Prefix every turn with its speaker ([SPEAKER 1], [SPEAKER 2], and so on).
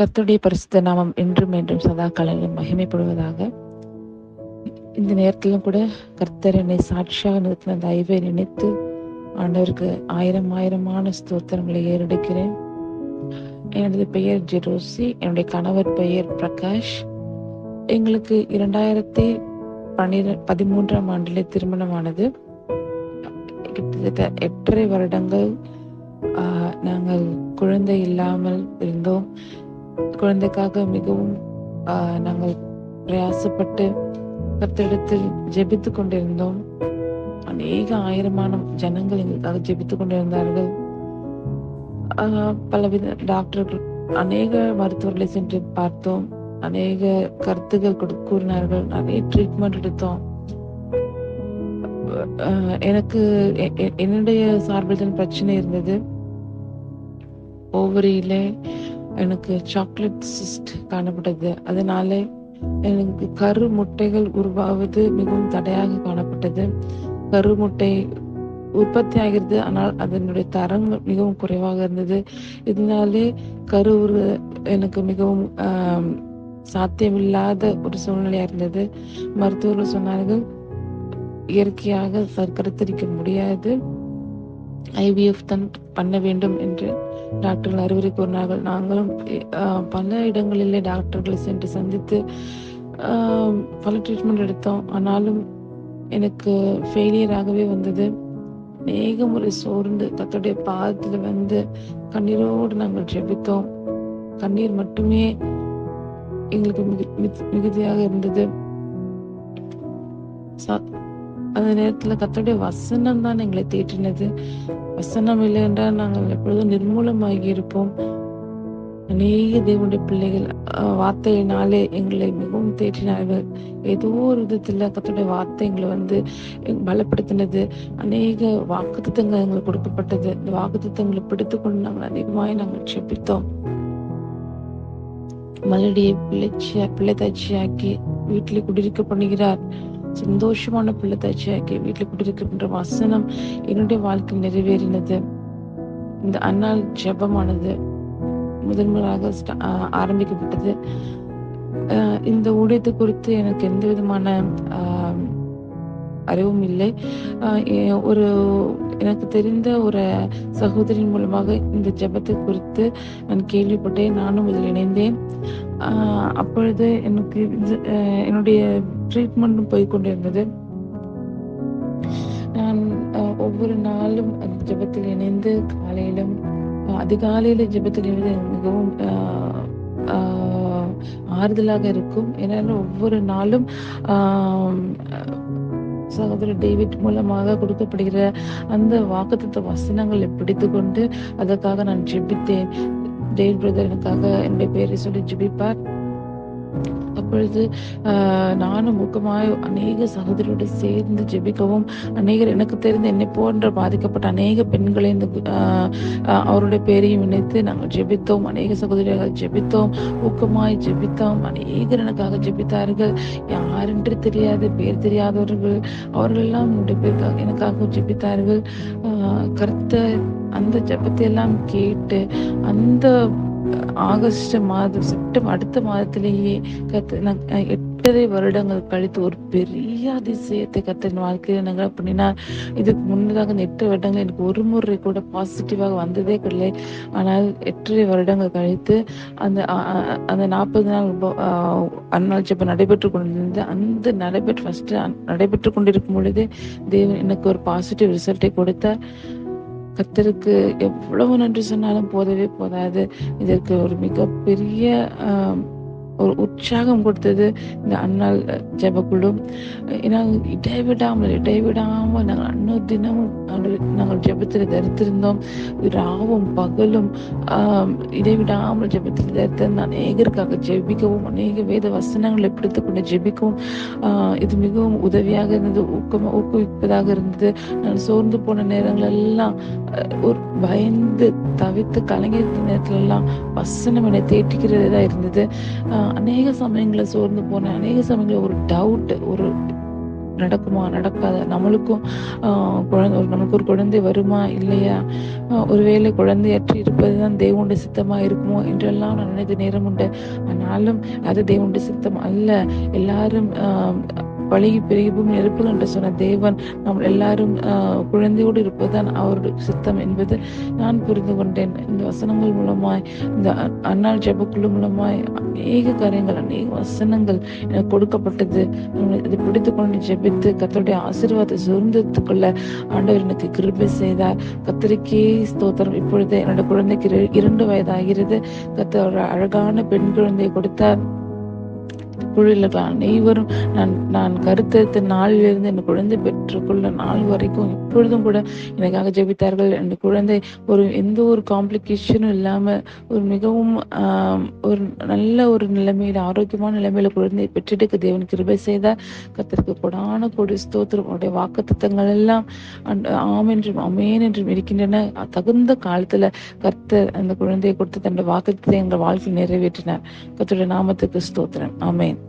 [SPEAKER 1] கர்த்தருடைய பரிசுத்த நாமம் என்றும் என்றும் சதா காலங்களிலும் மகிமைப்படுவதாக. இந்த நேரத்திலும் கூட கர்த்தர் என்னை சாட்சியாக நிறுத்தின தயவை நினைத்து ஆண்டவருக்கு ஆயிரம் ஆயிரமான ஸ்தோத்திரங்களை ஏறெடுக்கிறேன். எனது பெயர் ஜெரோசி என்னுடைய கணவர் பெயர் பிரகாஷ். எங்களுக்கு இரண்டாயிரத்தி பன்னிர பதிமூன்றாம் ஆண்டிலே திருமணமானது. கிட்டத்தட்ட எட்டரை வருடங்கள் நாங்கள் குழந்தை இல்லாமல் இருந்தோம். குழந்தைக்காக மிகவும் நாங்கள் பிரயாசப்பட்டு கர்த்தரிடத்தில் ஜெபித்து கொண்டிருந்தோம். அநேக ஆயிரமான ஜனங்கள் எங்களுக்காக ஜெபித்து கொண்டிருந்தார்கள். பலவித டாக்டர்கள் அநேக மருத்துவர்களை சென்று பார்த்தோம். அநேக கருத்துகள் கொடு- கூறினார்கள். நிறைய ட்ரீட்மெண்ட் எடுத்தோம். எனக்கு எ- எ- என்னுடைய சார்பில் பிரச்சனை இருந்தது. ஓவரியிலே எனக்கு சாக்லேட் சிஸ்ட் காணப்பட்டது. அதனால எனக்கு கரு முட்டைகள் உருவாவது மிகவும் தடையாக காணப்பட்டது. கரு முட்டை உற்பத்தி ஆகிறது. ஆனால் அதனுடைய தரம் மிகவும் குறைவாக இருந்தது. இதனாலே கரு உரு எனக்கு மிகவும் சாத்தியமில்லாத ஒரு சூழ்நிலையா இருந்தது. மருத்துவர்கள் சொன்னார்கள் இயற்கையாக சர்க்கரை கருத்தரிக்க முடியாது. ஐவிஎஃப் தான் பண்ண வேண்டும் என்று. டாக்டர்கள் அறிவுரை கூறினார்கள் நாங்களும் பல இடங்களிலே டாக்டர்களை சென்று சந்தித்து பல ட்ரீட்மெண்ட் எடுத்தோம். ஆனாலும் எனக்கு ஃபெயிலியராகவே வந்தது. அநேக முறை சோர்ந்து கத்தோடைய பாதத்தில் வந்து கண்ணீரோடு நாங்கள் ஜெபித்தோம். கண்ணீர் மட்டுமே எங்களுக்கு மிகு மிகு- மிகுதியாக இருந்தது. அந்த நேரத்துல கத்தோடைய வசனம் தான் எங்களை தேற்றினது. வசனம் இல்லை என்றால் நாங்கள் எப்பொழுதும் நிர்மூலமாகி இருப்போம். அநேக தேவனுடைய பிள்ளைகள் அஹ், வார்த்தையினாலே எங்களை மிகவும் தேற்றினார்கள். ஏதோ ஒரு விதத்துல கத்தோடைய வார்த்தை எங்களை வந்து பலப்படுத்தினது. அநேக வாக்குத்தத்தங்கள் எங்களுக்கு கொடுக்கப்பட்டது. இந்த வாக்குத்தத்தங்களை பிடித்து கொண்டு நாங்கள் அதிகமாய் நாங்கள் செபித்தோம் மலடியை பிள்ளைச்சியா பிள்ளை தாட்சியாக்கி வீட்டிலே குடியிருக்க பண்ணுகிறார். சந்தோஷமான பிள்ளை தாட்சியாக்கி வீட்டில் குடியிருக்கின்ற வசனம் என்னுடைய வாழ்க்கையில் நிறைவேறினது. இந்த அன்னால் ஜெபமானது முதன் முதலாக ஆரம்பிக்கப்பட்டது. இந்த ஊழியத்தை குறித்து எனக்கு எந்த விதமான அறிவும் இல்லை. ஒரு எனக்கு தெரிந்த ஒரு சகோதரின் மூலமாக இந்த ஜபத்தை குறித்து நான் கேள்விப்பட்டேன் நானும் இதில் இணைந்தேன். அப்பொழுது எனக்கு என்னுடைய ட்ரீட்மெண்ட்டும் போய் கொண்டிருந்தது. நான் ஒவ்வொரு நாளும் அந்த ஜெபத்தில் இணைந்து காலையிலும் ஆஹ் அதிகாலையில ஜெபத்தில் இணைந்து மிகவும் ஆறுதலாக இருக்கும். ஏன்னா ஒவ்வொரு நாளும் ஆஹ் சகோதரர் டேவிட் மூலமாக கொடுக்கப்படுகிற அந்த வாக்குத்த வசனங்களை பிடித்து கொண்டு அதற்காக நான் ஜெபித்தேன். டேவிட் பிரதர் எனக்காக என்னுடைய பேரை சொல்லி ஜெபிப்பார். அப்பொழுது நானும் முகமாய் அநேக சகோதரியோடு சேர்ந்து ஜெபிக்கவும். அநேகர் எனக்கு தெரிந்து என்னை போன்ற பாதிக்கப்பட்ட அநேக பெண்களை இந்த அவருடைய பேரையும் இணைத்து நாங்கள் ஜெபித்தோம். அநேக சகோதரியாக ஜெபித்தோம். ஊக்கமாய் ஜெபித்தோம். அநேகர் எனக்காக ஜெபித்தார்கள். யாரென்று தெரியாத பேர் தெரியாதவர்கள் அவர்கள் எல்லாம் என்னுடைய பேருக்காக எனக்காக ஜெபித்தார்கள். ஆஹ், கர்த்தர் அந்த ஜெபத்தை எல்லாம் கேட்டு அந்த ஆகஸ்ட் மாதம் செப்டம்பர் அடுத்த மாதத்திலேயே கத்த நான் எட்டரை வருடங்கள் கழித்து ஒரு பெரிய அதிசயத்தை கத்தன் வாழ்க்கையில் நாங்கள் அப்படின்னா இதுக்கு முன்னதாக இந்த எட்டு வருடங்கள் எனக்கு ஒரு முறை கூட பாசிட்டிவாக வந்ததே கிடையாது ஆனால் எட்டரை வருடங்கள் கழித்து அந்த அந்த நாற்பது நாள் உப- ஆஹ் ஜெபம் நடைபெற்று கொண்டிருந்தது அந்த நடைபெற்று ஃபர்ஸ்ட் நடைபெற்று கொண்டிருக்கும் பொழுதே தேவன் எனக்கு ஒரு பாசிட்டிவ் ரிசல்ட்டை கொடுத்தார். கத்தருக்கு எவ்வளவு நன்றி சொன்னாலும் போதவே போதாது. இதற்கு ஒரு மிகப்பெரிய ஒரு உற்சாகம் கொடுத்தது இந்த அண்ணாள் ஜெபக்குழு. ஏன்னா இடைவிடாமல் இடைவிடாமல் நாங்கள் அன்னோ தினமும் நாங்கள் ஜெபத்தில் தரித்திருந்தோம். ராவும் பகலும் இடைவிடாமல் ஜெபத்தில் தரித்திருந்த அநேகருக்காக ஜெபிக்கவும் அநேக வேத வசனங்களை பிடித்து கொண்டு ஜெபிக்கவும் இது மிகவும் உதவியாக இருந்தது ஊக்கம் ஊக்குவிப்பதாக இருந்தது. நான் சோர்ந்து போன நேரங்கள் எல்லாம் ஒரு பயந்து தவித்து கலங்கியிருந்த நேரத்துல எல்லாம் வசனம் என்னை தேட்டிக்கிறதா இருந்தது. ஆஹ், அநேக சமயங்களை சோர்ந்து போனேன் அநேக சமயங்களில் ஒரு டவுட் ஒரு நடக்குமா நடக்காத? நம்மளுக்கும் குழந்தை நமக்கு ஒரு குழந்தை வருமா இல்லையா? ஒருவேளை குழந்தையற்று இருப்பதுதான் தேவனுடைய சித்தமா இருக்குமோ என்றெல்லாம் நான் நினைத்த நேரம் உண்டு. ஆனாலும் அது தேவனுடைய சித்தம் அல்ல. எல்லாரும் ஆஹ், பழகி பெருகியும் நெருப்புகள் என்று சொன்ன தேவன் நம்ம எல்லாரும் குழந்தையோடு இருப்பதுதான் அவருடைய சித்தம் என்பது நான் புரிந்து கொண்டேன். இந்த வசனங்கள் மூலமாய் இந்த அன்னாள் ஜெபக்குழு மூலமாய் அநேக காரியங்கள் அநேக வசனங்கள் எனக்கு கொடுக்கப்பட்டது. இதை பிடித்து கொண்டு ஜெபித்து கத்தருடைய ஆசீர்வாதத்தை சுதந்திரத்துக் கொள்ள ஆண்டவர் எனக்கு கிருபை செய்தார். கத்தருக்கே ஸ்தோத்திரம். இப்பொழுது என்னோட குழந்தைக்கு இரண்டு வயதாகிறது. கத்த ஒரு அழகான பெண் குழந்தையை கொடுத்தார். குழுவில் அனைவரும் நான் நான் கருத்தெடுத்த நாளிலிருந்து என் குழந்தை பெற்றுக்கொள்ள நாள் வரைக்கும் இப்பொழுதும் கூட எனக்காக ஜெபித்தார்கள். அந்த குழந்தை ஒரு எந்த ஒரு காம்ப்ளிகேஷனும் இல்லாம ஒரு மிகவும் ஒரு நல்ல ஒரு நிலைமையில ஆரோக்கியமான நிலைமையில குழந்தையை பெற்றெடுக்க தேவன் கிருபை செய்தார். கத்திற்கு கொடான கொடி ஸ்தோத்திரம். அவருடைய வாக்கு தத்தங்கள் எல்லாம் ஆம் என்றும் அமேன் என்றும் இருக்கின்றன. தகுந்த காலத்துல கர்த்தர் அந்த குழந்தையை கொடுத்து தன்னுடைய வாக்குத்தத்தை எங்கள் வாழ்க்கையில் நிறைவேற்றினார். கத்தோட நாமத்துக்கு ஸ்தோத்திரம். அமேன்